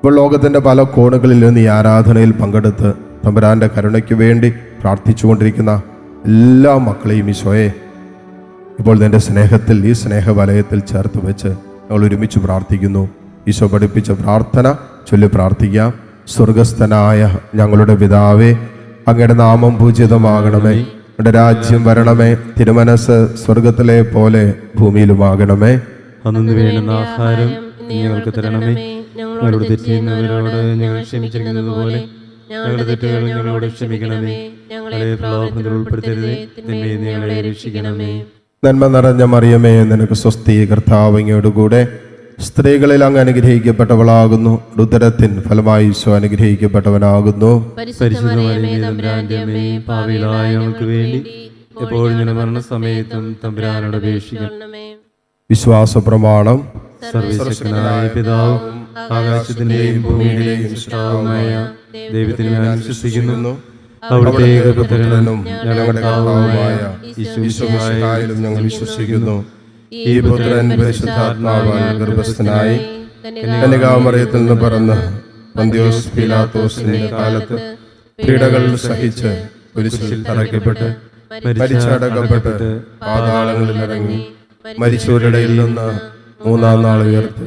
ഇപ്പോൾ ലോകത്തിന്റെ പല കോണുകളിൽ നിന്ന് ഈ ആരാധനയിൽ പങ്കെടുത്ത് തമ്പുരാന്റെ കരുണയ്ക്ക് വേണ്ടി പ്രാർത്ഥിച്ചുകൊണ്ടിരിക്കുന്ന എല്ലാ മക്കളെയും ഈശോയെ ഇപ്പോൾ നിന്റെ സ്നേഹത്തിൽ ഈ സ്നേഹവലയത്തിൽ ചേർത്ത് വെച്ച് ഞങ്ങൾ ഒരുമിച്ച് പ്രാർത്ഥിക്കുന്നു. ഈശോ പഠിപ്പിച്ച പ്രാർത്ഥന ചൊല്ലി പ്രാർത്ഥിക്കാം. സ്വർഗസ്ഥനായ ഞങ്ങളുടെ പിതാവേ അങ്ങയുടെ നാമം പൂജിതമാകണമേ. അങ്ങയുടെ രാജ്യം വരണമേ. തിരുമനസ് സ്വർഗത്തിലെ പോലെ ഭൂമിയിലുമാകണമേ. അന്നു വേണ്ടുന്ന ആഹാരം നീ ഞങ്ങൾക്ക് തരണമേ. ഞങ്ങളോട് തെറ്റിയുന്നവരോട് ഞങ്ങൾ ക്ഷമിച്ചിരിക്കുന്നത് പോലെ ഞങ്ങളുടെ തെറ്റുകൾ ഞങ്ങളോട് ക്ഷമിക്കണമേ. ഞങ്ങളെ പ്രലോഭനത്തിൽ ഉൾപ്പെടുത്തരുതേ. തിന്മയെ നീ ഞങ്ങളെ രക്ഷിക്കണമേ. നന്മ നിറഞ്ഞ മറിയമേ നിനക്ക് സ്വസ്തി കർത്താവങ്ങയോടുകൂടെ സ്ത്രീകളിൽ അങ്ങ് അനുഗ്രഹിക്കപ്പെട്ടവളാകുന്നു. രുദ്രത്തിൻ ഫലമായി ഈശോ അനുഗ്രഹിക്കപ്പെട്ടവനാകുന്നു. വേണ്ടി എപ്പോഴും ഞങ്ങളുടെ മരണസമയത്തും തമ്പുരാനോട് അപേക്ഷിക്കണം വിശ്വാസ പ്രമാണം സർവശക്തനായ പിതാവും ആകാശത്തിന്റെയും ഭൂമിയുടെയും സൃഷ്ടാവുമായ ദൈവത്തിന് ഞാൻ വിശ്വസിക്കുന്നു അവിടുത്തെ ഏകപുത്രനും ഞങ്ങളുടെ ഞങ്ങൾ വിശ്വസിക്കുന്നു. ഈ പുത്രൻ പരിശുദ്ധാത്മാവായ ഗർഭസ്ഥനായി കന്യകാമറിയത്തിൽ നിന്ന് പറന്ന് പന്തിയോസ് പിലാത്തോസിന്റെ കാലത്ത് പീഡകൾ സഹിച്ച് കുരിശിൽ തറയ്ക്കപ്പെട്ട് മരിച്ചടക്കപ്പെട്ട് പാതാളങ്ങളിൽ ഇറങ്ങി മരിച്ചവരുടെ നിന്ന് മൂന്നാം നാൾ ഉയർത്ത്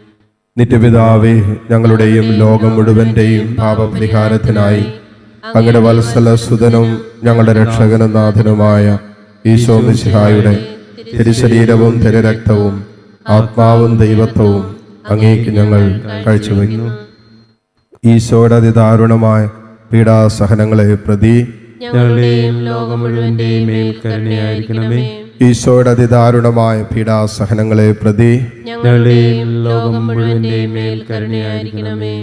നിത്യപിതാവേ ഞങ്ങളുടെയും ലോകം മുഴുവന്റെയും പാപപരിഹാരത്തിനായി അങ്ങയുടെ വത്സല സുതനും ഞങ്ങളുടെ രക്ഷകനും നാഥനുമായ ഈശോ മിശിഹായുടെ തിരുശരീരവും തിരുരക്തവും ആത്മാവും ദൈവത്വവും അങ്ങേക്ക് ഞങ്ങൾ കാഴ്ചവെക്കുന്നു ഈശോയുടെ അതിദാരുണമായ പീഡാസഹനങ്ങളെ പ്രതി ഞങ്ങളുടെയും ലോകം മുഴുവന്റെയും മേൽ ഈശോയുടെ അതിദാരുണമായ പീഡാസഹനങ്ങളെ പ്രതി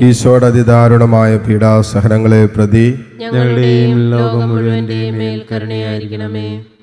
ഈശോയുടെ അതിദാരുണമായ പീഡാസഹനങ്ങളെ പ്രതി ലോകം മുഴുവന്റെ മേൽ കരുണയായിരിക്കണമേ.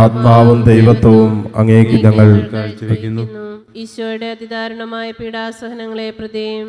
ആത്മാവും ദൈവത്വവും അങ്ങേക്ക് ഞങ്ങൾ കാഴ്ചവെക്കുന്നു. ഈശോയുടെ അതിദാരുണമായ പീഡാസഹനങ്ങളെ പ്രതിയും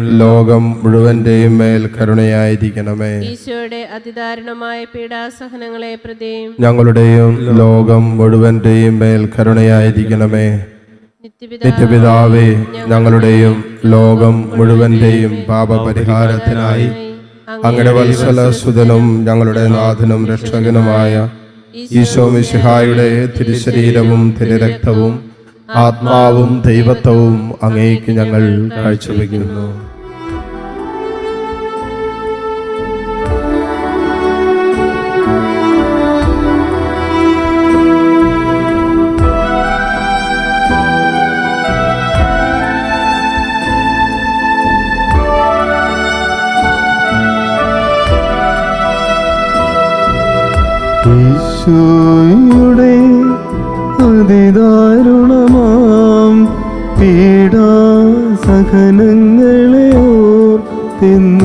ലോകം മുഴുവന്റെയും മേൽ കരുണയായിരിക്കണമേ. ഈശോയുടെ അതിദാരുണമായ പീഡാസഹനങ്ങളെ പ്രതിയും ഞങ്ങളുടെയും ലോകം മുഴുവന്റെയും മേൽ കരുണയായിരിക്കണമേ. നിത്യപിതാവേ ഞങ്ങളുടെയും ലോകം മുഴുവന്റെയും പാപപരിഹാരത്തിനായി അങ്ങനെ വത്സല സുതനും ഞങ്ങളുടെ നാഥനും രക്ഷകനുമായ ഈശോ മിശിഹായുടെ തിരുശരീരവും തിരുരക്തവും ആത്മാവും ദൈവത്വവും അങ്ങേക്ക് ഞങ്ങൾ കാഴ്ചവെക്കുന്നു. ഈശോയുടെ അതിദാരുണമാം പീഡാ സഹനങ്ങളെ ഓർത്തിന്ന്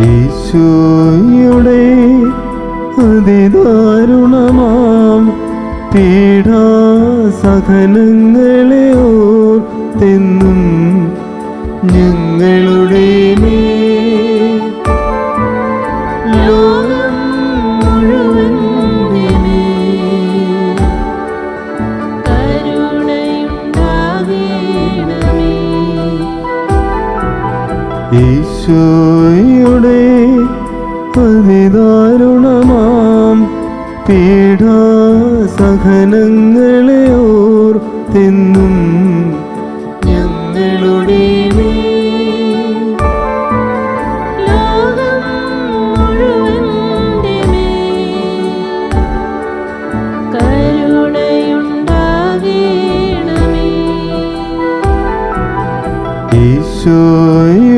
ഈശോയുടെ അതിദാരുണമാം പീഡാ സഹനങ്ങളെ ഓർത്തെന്നും ഞങ്ങളുടെ മേ ഈശോയുടെ പതിദാരുണമാം പീഡാ സഹനങ്ങളെ തിന്നും. ഞങ്ങളുടെ ഈശോയ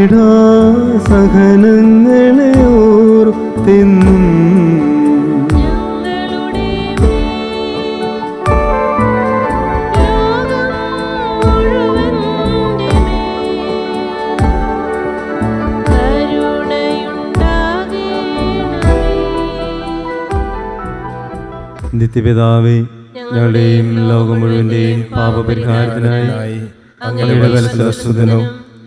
അവിടാ സഹനങ്ങളെ ഓർത്തെന്നും. നിത്യപിതാവേ ഞങ്ങളുടെയും ലോകം മുഴുവന്റെയും പാപപരിഹാരത്തിനായി അങ്ങനെയുള്ള വലസ്വസ്ഥനും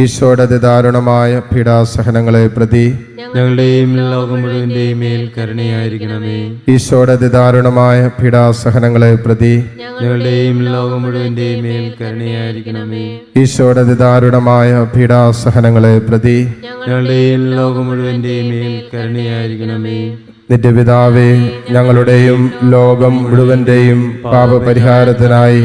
ഈശോയുടെ അതിദാരുണമായ പീഡാസഹനങ്ങളെ പ്രതി ഞങ്ങളുടെയും ലോകം മുഴുവന്റെയും മേൽ കരുണയായിരിക്കണമേ. ഈശോയുടെ അതിദാരുണമായ പീഡാസഹനങ്ങളെ പ്രതി ഞങ്ങളുടെയും ലോകം മുഴുവന്റെയും മേൽ കരുണയായിരിക്കണമേ. ഈശോയുടെ അതിദാരുണമായ പീഡാസഹനങ്ങളെ പ്രതി ഞങ്ങളുടെയും ലോകം മുഴുവന്റെയും മേൽ കരുണയായിരിക്കണമേ. നിത്യപിതാവേ ഞങ്ങളുടെയും ലോകം മുഴുവന്റെയും പാപപരിഹാരത്തിനായി